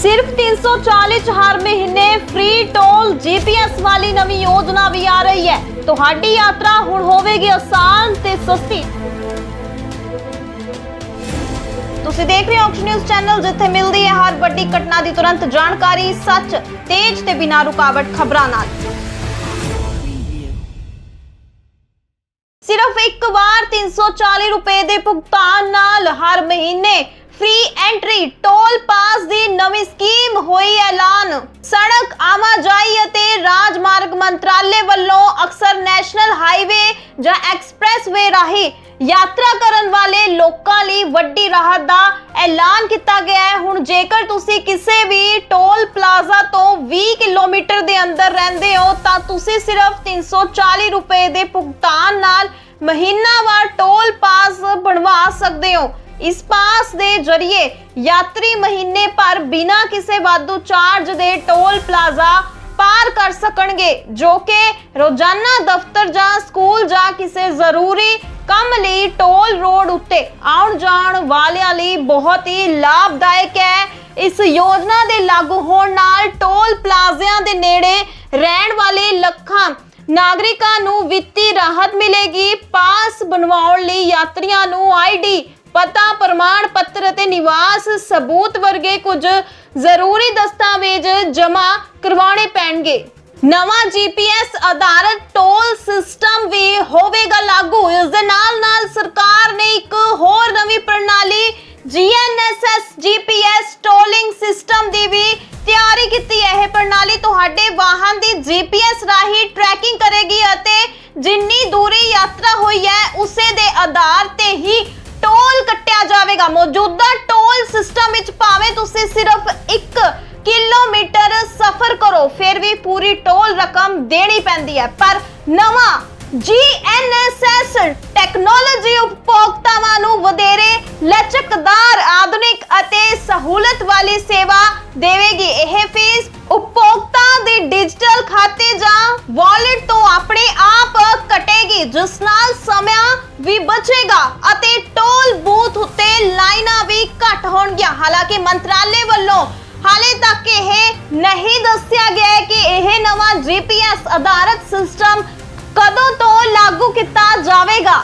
ਸਿਰਫ 340 ਚ ਹਰ ਮਹੀਨੇ ਫ੍ਰੀ ਟੋਲ ਜੀਪੀਐਸ ਵਾਲੀ ਨਵੀਂ ਯੋਜਨਾ ਵੀ ਆ ਰਹੀ ਹੈ। ਤੁਹਾਡੀ ਯਾਤਰਾ ਹੁਣ ਹੋਵੇਗੀ ਆਸਾਨ ਤੇ ਸਸਤੀ। ਤੁਸੀਂ ਦੇਖ ਰਹੇ ਹੋ ਔਕਸ਼ਨ ਨਿਊਜ਼ ਚੈਨਲ ਜਿੱਥੇ ਮਿਲਦੀ ਹੈ ਹਰ ਵੱਡੀ ਘਟਨਾ ਦੀ ਤੁਰੰਤ ਜਾਣਕਾਰੀ, ਸੱਚ, ਤੇਜ਼ ਤੇ ਬਿਨਾਂ ਰੁਕਾਵਟ ਖਬਰਾਂ ਨਾਲ। ਸਿਰਫ ਇੱਕ ਵਾਰ 340 ਰੁਪਏ ਦੇ ਭੁਗਤਾਨ ਨਾਲ ਹਰ ਮਹੀਨੇ ਫ੍ਰੀ ਐਂਟਰੀ ਟੋਲ ਪਾਸ ਦੀ ਨਵੀਂ ਸਕੀਮ ਹੋਈ ਐਲਾਨ। ਸੜਕ ਆਵਾਜਾਈ ਅਤੇ ਰਾਜਮਾਰਗ ਮੰਤਰਾਲੇ ਵੱਲੋਂ ਅਕਸਰ ਨੈਸ਼ਨਲ ਹਾਈਵੇ ਜਾਂ ਐਕਸਪ੍ਰੈਸਵੇ ਰਾਹੀਂ ਯਾਤਰਾ ਕਰਨ ਵਾਲੇ ਲੋਕਾਂ ਲਈ ਵੱਡੀ ਰਾਹਤ ਦਾ ਐਲਾਨ ਕੀਤਾ ਗਿਆ ਹੈ। ਹੁਣ ਜੇਕਰ ਤੁਸੀਂ ਕਿਸੇ ਵੀ ਟੋਲ ਪਲਾਜ਼ਾ ਤੋਂ 20 ਕਿਲੋਮੀਟਰ ਦੇ ਅੰਦਰ ਰਹਿੰਦੇ ਹੋ, ਤਾਂ ਤੁਸੀਂ ਸਿਰਫ 340 ਰੁਪਏ ਦੇ ਭੁਗਤਾਨ ਨਾਲ ਮਹੀਨਾਵਾਰ ਟੋਲ ਪਾਸ ਬਣਵਾ ਸਕਦੇ ਹੋ। ਇਸ ਪਾਸ ਦੇ ਜ਼ਰੀਏ ਯਾਤਰੀ ਮਹੀਨੇ ਭਰ ਬਿਨਾਂ ਕਿਸੇ ਵਾਧੂ ਚਾਰਜ ਦੇ ਟੋਲ ਪਲਾਜ਼ਾ ਪਾਰ ਕਰ ਸਕਣਗੇ, ਜੋ ਕਿ ਰੋਜ਼ਾਨਾ ਦਫ਼ਤਰ ਜਾਂ ਸਕੂਲ ਜਾਂ ਕਿਸੇ ਜ਼ਰੂਰੀ ਕੰਮ ਲਈ ਟੋਲ ਰੋਡ ਉੱਤੇ ਆਉਣ ਜਾਣ ਵਾਲਿਆਂ ਲਈ ਬਹੁਤ ਹੀ ਲਾਭਦਾਇਕ ਹੈ। ਇਸ ਯੋਜਨਾ ਦੇ ਲਾਗੂ ਹੋਣ ਨਾਲ ਟੋਲ ਪਲਾਜ਼ਿਆਂ ਦੇ ਨੇੜੇ ਰਹਿਣ ਵਾਲੇ ਲੱਖਾਂ ਨਾਗਰਿਕਾਂ ਨੂੰ ਵਿੱਤੀ ਰਾਹਤ ਮਿਲੇਗੀ। ਪਾਸ ਬਣਵਾਉਣ ਲਈ ਯਾਤਰੀਆਂ ਨੂੰ ਆਈਡੀ ਪਤਾ, ਪ੍ਰਮਾਣ ਪੱਤਰ ਅਤੇ ਨਿਵਾਸ ਸਬੂਤ ਵਰਗੇ ਕੁਝ ਜ਼ਰੂਰੀ ਦਸਤਾਵੇਜ਼ ਜਮ੍ਹਾਂ ਕਰਵਾਉਣੇ ਪੈਣਗੇ। ਨਵਾਂ ਜੀਪੀਐਸ ਆਧਾਰਿਤ ਟੋਲ ਸਿਸਟਮ ਵੀ ਹੋਵੇਗਾ ਲਾਗੂ। ਇਸ ਦੇ ਨਾਲ ਨਾਲ ਸਰਕਾਰ ਨੇ ਇੱਕ ਹੋਰ ਨਵੀਂ ਪ੍ਰਣਾਲੀ GNSS GPS ਟੋਲਿੰਗ ਸਿਸਟਮ ਦੀ ਵੀ ਤਿਆਰੀ ਕੀਤੀ। ਹੈ ਇਹ ਪ੍ਰਣਾਲੀ ਤੁਹਾਡੇ ਵਾਹਨ ਦੀ GPS ਰਾਹੀਂ ਟਰੈਕਿੰਗ ਕਰੇਗੀ ਅਤੇ ਜਿੰਨੀ ਦੂਰੀ ਯਾਤਰਾ ਹੋਈ ਹੈ, ਉਸੇ ਦੇ ਆਧਾਰ ਤੇ ਹੀ ਟੋਲ ਕੱਟਿਆ ਜਾਵੇਗਾ ਮੌਜੂਦਾ ਟੋਲ ਸਿਸਟਮ ਵਿੱਚ ਭਾਵੇਂ ਤੁਸੀਂ ਸਿਰਫ 1 ਕਿਲੋਮੀਟਰ ਸਫ਼ਰ ਕਰੋ, ਫਿਰ ਵੀ ਪੂਰੀ ਟੋਲ ਰਕਮ ਦੇਣੀ ਪੈਂਦੀ ਹੈ। ਪਰ ਨਵਾਂ GNSS ਟੈਕਨੋਲੋਜੀ ਉਪਭੋਗਤਾਵਾਂ ਨੂੰ ਵਧੇਰੇ ਲਚਕਦਾਰ, ਆਧੁਨਿਕ ਅਤੇ ਸਹੂਲਤ ਵਾਲੀ ਸੇਵਾ ਦੇਵੇਗੀ। ਇਹ ਫੀਸ ਉਪਭੋਗਤਾ ਦੇ ਡਿਜੀਟਲ ਖਾਤੇ ਜਾਂ ਵਾਲਟ ਤੋਂ ਆਪਣੇ ਆਪ ਕਟੇਗੀ, ਜਿਸ ਨਾਲ ਸਮਾਂ ਵੀ ਬਚੇਗਾ ਅਤੇ ਟੋਲ ਬੂਥ ਉੱਤੇ ਲਾਈਨਾਂ ਵੀ ਘੱਟ ਹੋਣਗੀਆਂ। ਹਾਲਾਂਕਿ ਮੰਤਰਾਲੇ ਵੱਲੋਂ ਹਾਲੇ ਤੱਕ ਇਹ ਨਹੀਂ ਦੱਸਿਆ ਗਿਆ ਹੈ ਕਿ ਇਹ ਨਵਾਂ GPS ਆਧਾਰਿਤ ਸਿਸਟਮ ਕਦੋਂ ਤੋਂ ਲਾਗੂ ਕੀਤਾ ਜਾਵੇਗਾ।